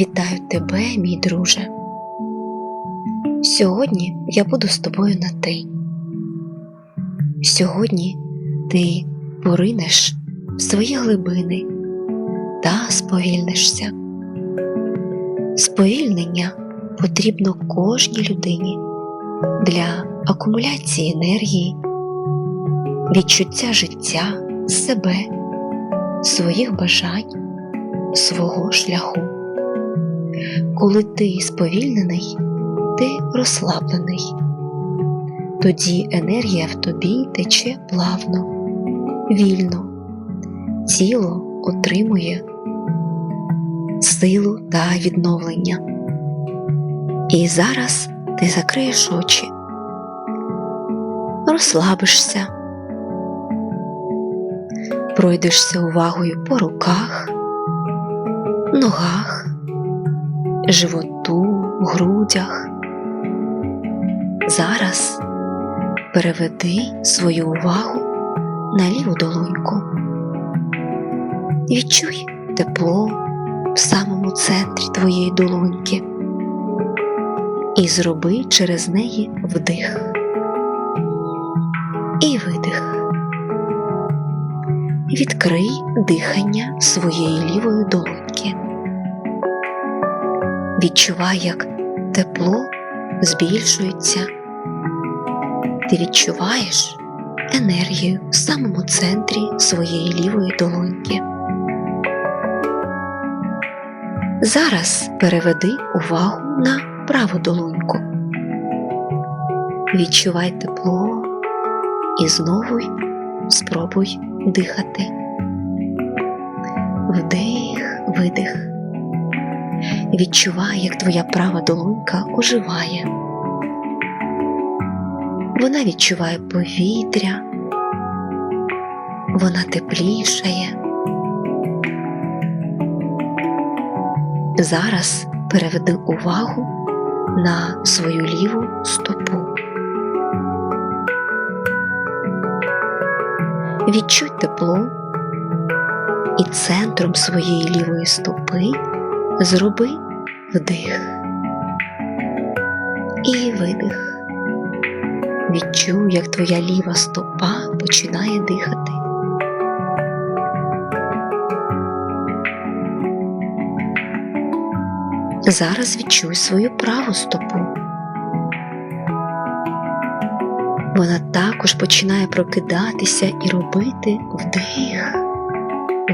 Вітаю тебе, мій друже. Сьогодні я буду з тобою на ти. Сьогодні ти поринеш в свої глибини та сповільнишся. Сповільнення потрібно кожній людині для акумуляції енергії, відчуття життя, себе, своїх бажань, свого шляху. Коли ти сповільнений, ти розслаблений, тоді енергія в тобі тече плавно, вільно, тіло отримує силу та відновлення. І зараз ти закриєш очі, розслабишся, пройдешся увагою по руках, ногах, животу, грудях. Зараз переведи свою увагу на ліву долоньку. Відчуй тепло в самому центрі твоєї долоньки і зроби через неї вдих і видих. Відкрий дихання своєї лівої долоньки. Відчувай, як тепло збільшується. Ти відчуваєш енергію в самому центрі своєї лівої долоньки. Зараз переведи увагу на праву долоньку. Відчувай тепло і знову спробуй дихати. Вдих, видих. Відчувай, як твоя права долонька оживає. Вона відчуває повітря, вона теплішає. Зараз переведи увагу на свою ліву стопу. Відчуй тепло і центром своєї лівої стопи зроби вдих і видих. Відчуй, як твоя ліва стопа починає дихати. Зараз відчуй свою праву стопу. Вона також починає прокидатися і робити вдих,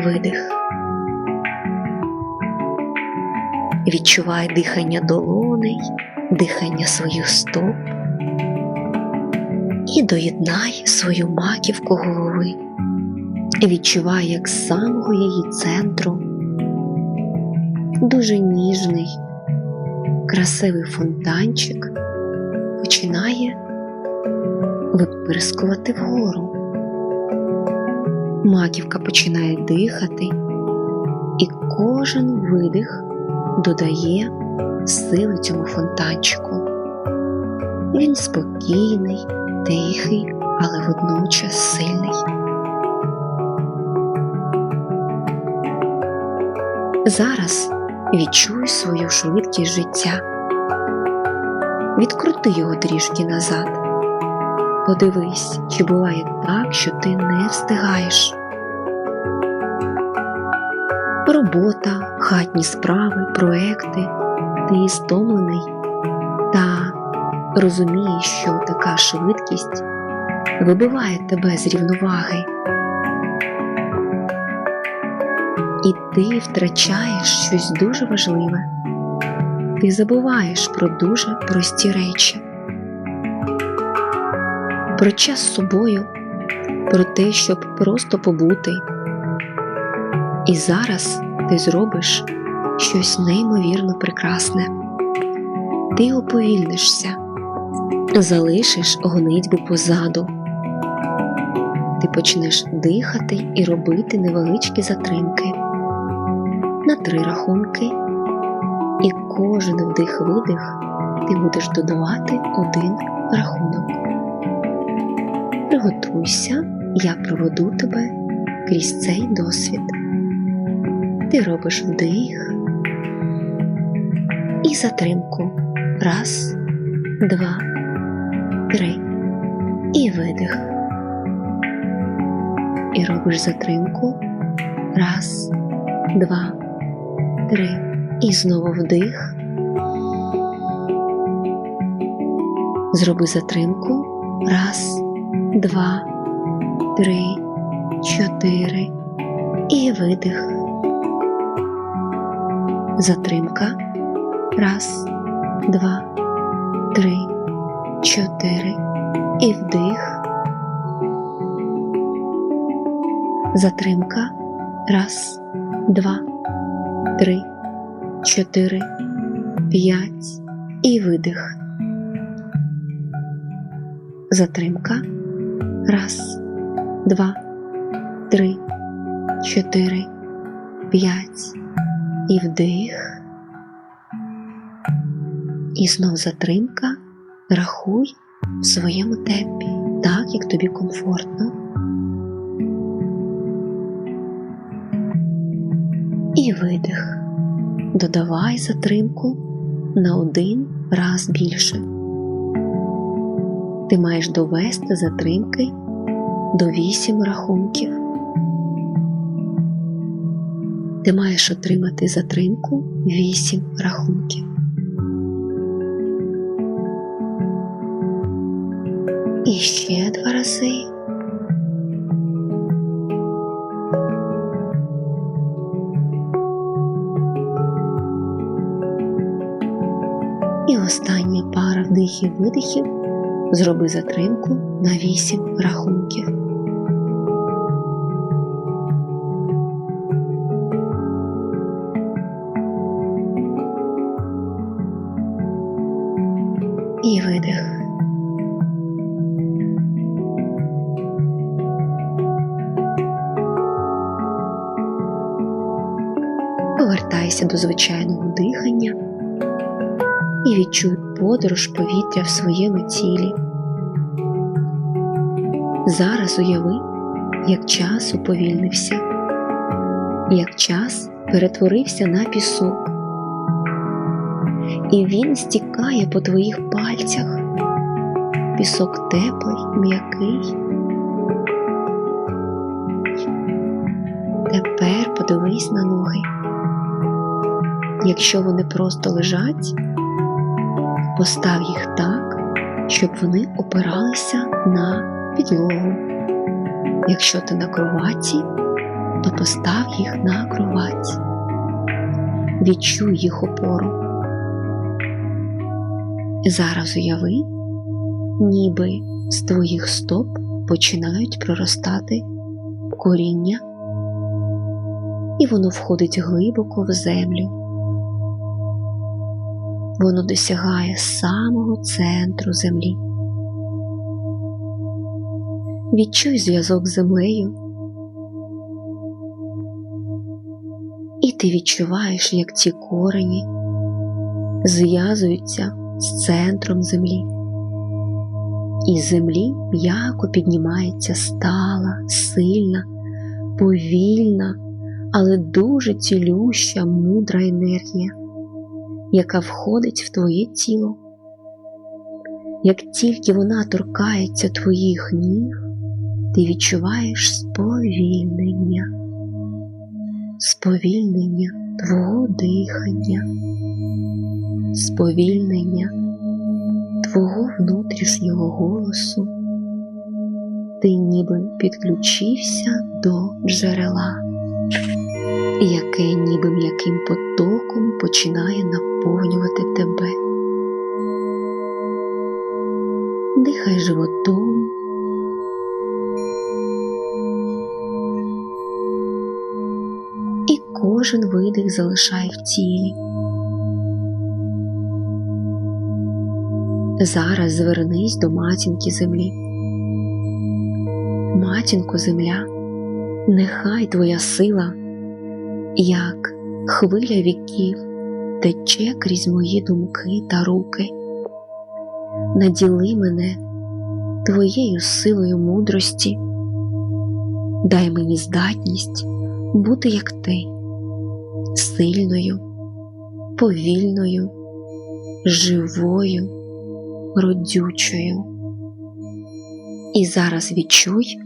видих. Відчувай дихання долоней, дихання своїх стоп і доєднай свою маківку голови. Відчувай, як з самого її центру дуже ніжний, красивий фонтанчик починає випирскувати вгору. Маківка починає дихати, і кожен видих додає сили цьому фонтанчику. Він спокійний, тихий, але водночас сильний. Зараз відчуй свою швидкість життя. Відкрути його трішки назад. Подивись, чи буває так, що ти не встигаєш. Робота, хатні справи, проекти, ти стомлений та розумієш, що така швидкість вибиває тебе з рівноваги. І ти втрачаєш щось дуже важливе. Ти забуваєш про дуже прості речі, про час з собою, про те, щоб просто побути. І зараз ти зробиш щось неймовірно прекрасне. Ти оповільнишся, залишиш гонитьбу позаду. Ти почнеш дихати і робити невеличкі затримки на три рахунки, і кожен вдих-видих ти будеш додавати один рахунок. Приготуйся, я проведу тебе крізь цей досвід. Ти робиш вдих і затримку. Раз, два, три. І видих. І робиш затримку. Раз, два, три. І знову вдих. Зроби затримку. Раз, два, три, чотири. І видих. Затримка. Раз, два, три, чотири. І вдих. Затримка. Раз, два, три, чотири, п'ять. І видих. Затримка. Раз, два, три, чотири, п'ять. І вдих. І знов затримка. Рахуй в своєму темпі, так як тобі комфортно. І видих. Додавай затримку на один раз більше. Ти маєш довести затримки до 8 рахунків. Ти маєш отримати затримку 8 рахунків. І ще два рази. І остання пара вдихів-видихів зроби затримку на 8 рахунків. Звичайного дихання і відчуй подорож повітря в своєму тілі. Зараз уяви, як час уповільнився, як час перетворився на пісок, і він стікає по твоїх пальцях. Пісок теплий, м'який. Тепер подивись на ноги. Якщо вони просто лежать, постав їх так, щоб вони опиралися на підлогу. Якщо ти на кроваті, то постав їх на кровать. Відчуй їх опору. Зараз уяви, ніби з твоїх стоп починають проростати коріння, і воно входить глибоко в землю. Воно досягає самого центру землі. Відчуй зв'язок з землею, і ти відчуваєш, як ці корені зв'язуються з центром землі. Із землі м'яко піднімається стала, сильна, повільна, але дуже цілюща, мудра енергія, яка входить в твоє тіло. Як тільки вона торкається твоїх ніг, ти відчуваєш сповільнення, сповільнення твого дихання, сповільнення твого внутрішнього голосу, ти ніби підключився до джерела, яке ніби м'яким потоком починає наповнювати тебе. Дихай животом. І кожен видих залишай в тілі. Зараз звернись до матінки землі. Матінко земля, нехай твоя сила, як хвиля віків, тече крізь мої думки та руки. Наділи мене твоєю силою мудрості, дай мені здатність бути як ти, сильною, повільною живою, родючою. І зараз відчуй,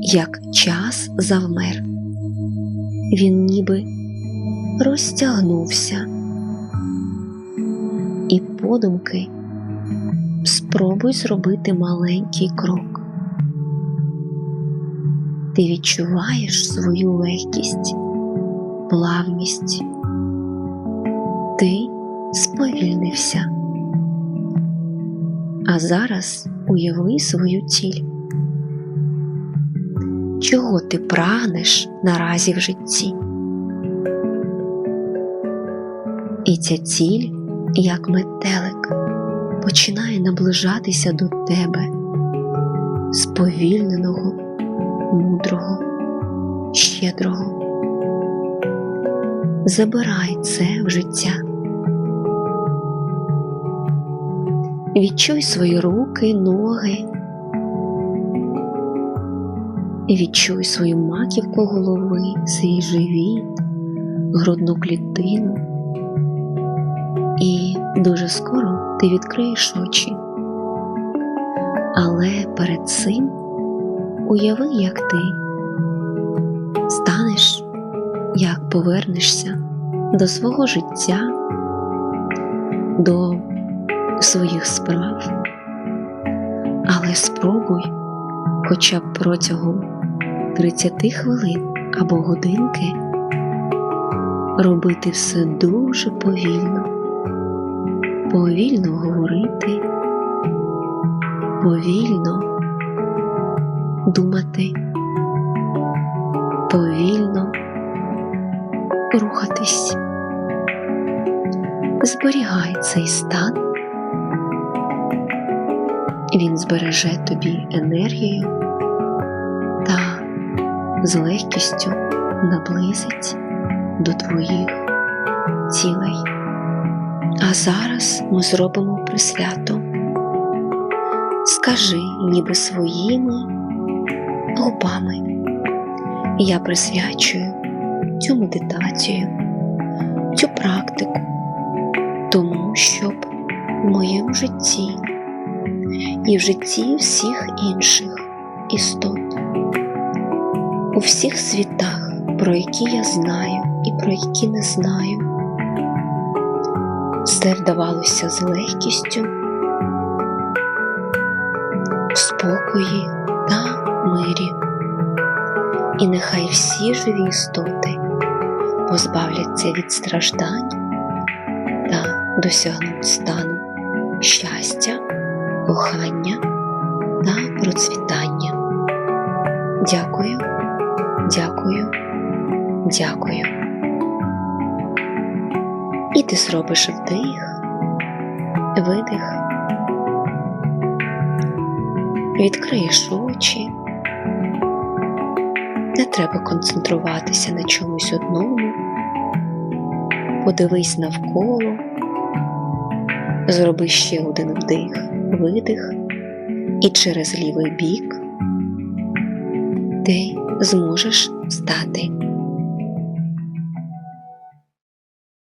як час завмер. Він ніби розтягнувся, і подумки спробуй зробити маленький крок. Ти відчуваєш свою легкість, плавність. Ти сповільнився. А зараз уяви свою ціль. Чого ти прагнеш наразі в житті? І ця ціль, як метелик, починає наближатися до тебе, сповільненого, мудрого, щедрого. Забирай це в життя. Відчуй свої руки, ноги. Відчуй свою маківку голови, свій живіт, грудну клітину. І дуже скоро ти відкриєш очі. Але перед цим уяви, як ти станеш, як повернешся до свого життя, до своїх справ, але спробуй хоча б протягом 30 хвилин або годинки робити все дуже повільно, повільно говорити, повільно думати, повільно рухатись. Зберігай цей стан, він збереже тобі енергію та з легкістю наблизить до твоїх цілей. А зараз ми зробимо присвято. Скажи, ніби своїми губами. Я присвячую цю медитацію, цю практику, тому щоб в моєму житті і в житті всіх інших істот, у всіх світах, про які я знаю і про які не знаю, все вдавалося з легкістю, в спокої та мирі. І нехай всі живі істоти позбавляться від страждань та досягнуть стану щастя, кохання та процвітання. Дякую, дякую, дякую. І ти зробиш вдих, видих, відкриєш очі. Не треба концентруватися на чомусь одному. Подивись навколо, зроби ще один вдих, видих, і через лівий бік ти зможеш стати